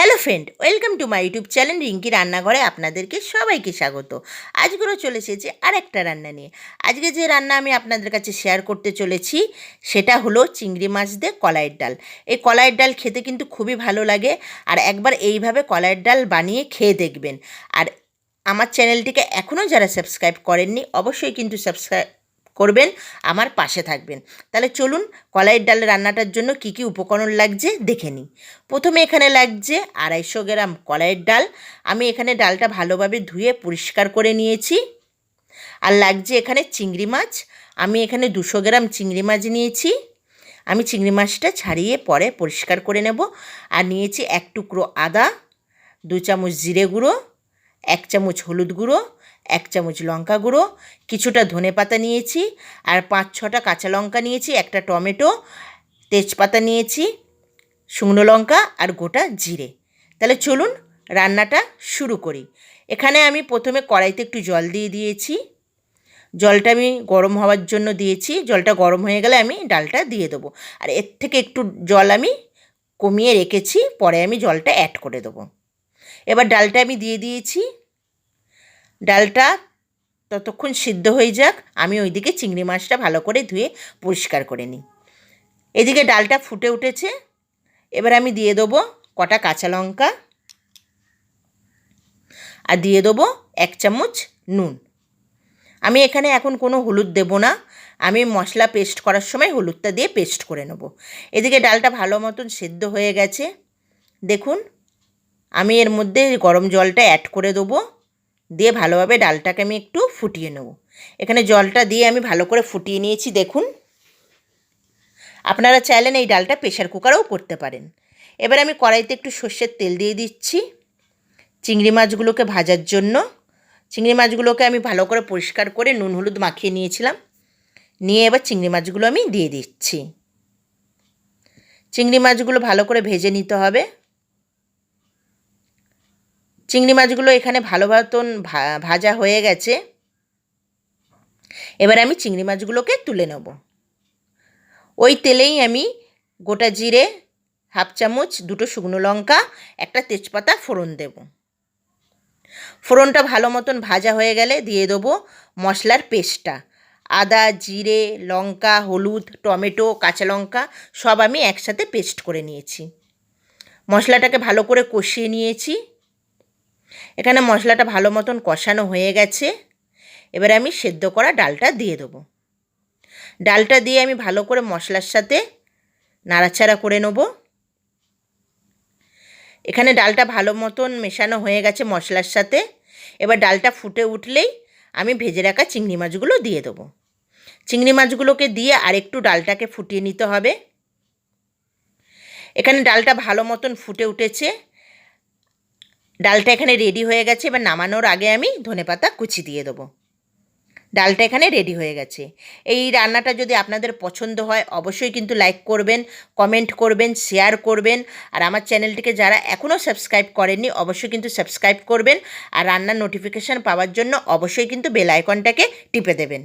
Hello friend welcome to my YouTube channel Rinki রান্নাঘরে আপনাদেরকে সবাইকে স্বাগত। আজকেও চলে এসেছি আরেকটা রান্না নিয়ে। আজকে যে রান্না আমি আপনাদের কাছে শেয়ার করতে চলেছি, সেটা হলো চিংড়ি মাছ দিয়ে কলাইয়ের ডাল। এই কলাইয়ের ডাল খেতে কিন্তু খুবই ভালো লাগে, আর একবার এইভাবে কলাইয়ের ডাল বানিয়ে খেয়ে দেখবেন। আর আমার চ্যানেলটিকে এখনও যারা সাবস্ক্রাইব করেননি, অবশ্যই কিন্তু সাবস্ক্রাইব করবেন, আমার পাশে থাকবেন। তাহলে চলুন কলাইয়ের ডাল রান্নাটার জন্য কি কি উপকরণ লাগছে দেখে নিই। প্রথমে এখানে লাগছে আড়াইশো গ্রাম কলাইয়ের ডাল। আমি এখানে ডালটা ভালোভাবে ধুয়ে পরিষ্কার করে নিয়েছি। আর লাগছে এখানে চিংড়ি মাছ। আমি এখানে দুশো গ্রাম চিংড়ি মাছ নিয়েছি। আমি চিংড়ি মাছটা ছাড়িয়ে পরে পরিষ্কার করে নেব। আর নিয়েছি এক টুকরো আদা, দু চামচ জিরে গুঁড়ো এক চামচ হলুদ গুঁড়ো, এক চামচ লঙ্কা গুঁড়ো, কিছুটা ধনে পাতা নিয়েছি আর পাঁচ ছটা কাঁচা লঙ্কা নিয়েছি, একটা টমেটো, তেজপাতা নিয়েছি, শুকনো লঙ্কা আর গোটা জিরে। তাহলে চলুন রান্নাটা শুরু করি। এখানে আমি প্রথমে কড়াইতে একটু জল দিয়ে দিয়েছি। জলটা আমি গরম হওয়ার জন্য দিয়েছি। জলটা গরম হয়ে গেলে আমি ডালটা দিয়ে দেবো। আর এর থেকে একটু জল আমি কমিয়ে রেখেছি, পরে আমি জলটা অ্যাড করে দেবো। এবার ডালটা আমি দিয়ে দিয়েছি। ডালটা ততক্ষণ সিদ্ধ হয়ে যাক। আমি ওইদিকে চিংড়ি মাছটা ভালো করে ধুয়ে পরিষ্কার করে নিই। এদিকে ডালটা ফুটে উঠেছে। এবার আমি দিয়ে দেবো কটা কাঁচা লঙ্কা আর দিয়ে দেবো এক চামচ নুন। আমি এখানে এখন কোনো হলুদ দেবো না। আমি মশলা পেস্ট করার সময় হলুদটা দিয়ে পেস্ট করে নেব। এদিকে ডালটা ভালো মতন সেদ্ধ হয়ে গেছে। দেখুন আমি এর মধ্যে গরম জলটা অ্যাড করে দেবো। দিয়ে ভালোভাবে ডালটাকে আমি একটু ফুটিয়ে নেব। এখানে জলটা দিয়ে আমি ভালো করে ফুটিয়ে নিয়েছি, দেখুন। আপনারা চাইলেন এই ডালটা প্রেশার কুকারেও করতে পারেন। এবার আমি কড়াইতে একটু সর্ষের তেল দিয়ে দিচ্ছি চিংড়ি মাছগুলোকে ভাজার জন্য। চিংড়ি মাছগুলোকে আমি ভালো করে পরিষ্কার করে নুন, হলুদ মাখিয়ে নিয়েছিলাম। নিয়ে এবার চিংড়ি মাছগুলো আমি দিয়ে দিচ্ছি। চিংড়ি মাছগুলো ভালো করে ভেজে নিতে হবে। চিংড়ি মাছগুলো এখানে ভালো মতন ভাজা হয়ে গেছে। এবার আমি চিংড়ি মাছগুলোকে তুলে নেব। ওই তেলেই আমি গোটা জিরে, হাফ চামচ, দুটো শুকনো লঙ্কা, একটা তেজপাতা ফোড়ন দেব। ফোড়নটা ভালো মতন ভাজা হয়ে গেলে দিয়ে দেবো মশলার পেস্টটা। আদা, জিরে, লঙ্কা, হলুদ, টমেটো, কাঁচা লঙ্কা সব আমি একসাথে পেস্ট করে নিয়েছি। মশলাটাকে ভালো করে কষিয়ে নিয়েছি। এখানে মশলাটা ভালো মতন কষানো হয়ে গেছে। এবার আমি সেদ্ধ করা ডালটা দিয়ে দেবো। ডালটা দিয়ে আমি ভালো করে মশলার সাথে নাড়াচাড়া করে নেব। এখানে ডালটা ভালো মতন মেশানো হয়ে গেছে মশলার সাথে। এবার ডালটা ফুটে উঠলেই আমি ভেজে রাখা চিংড়ি মাছগুলো দিয়ে দেবো। চিংড়ি মাছগুলোকে দিয়ে আরেকটু ডালটাকে ফুটিয়ে নিতে হবে। এখানে ডালটা ভালো মতন ফুটে উঠেছে। ডালটা এখানে রেডি হয়ে গেছে। এবার নামানোর আগে আমি ধনেপাতা কুচি দিয়ে দেবো। ডালটা এখানে রেডি হয়ে গেছে। এই রান্নাটা যদি আপনাদের পছন্দ হয়, অবশ্যই কিন্তু লাইক করবেন কমেন্ট করবেন শেয়ার করবেন। আর আমার চ্যানেলটিকে যারা এখনও সাবস্ক্রাইব করেননি, অবশ্যই কিন্তু সাবস্ক্রাইব করবেন। আর রান্নার নোটিফিকেশান পাওয়ার জন্য অবশ্যই কিন্তু বেল আইকনটাকে টিপে দেবেন।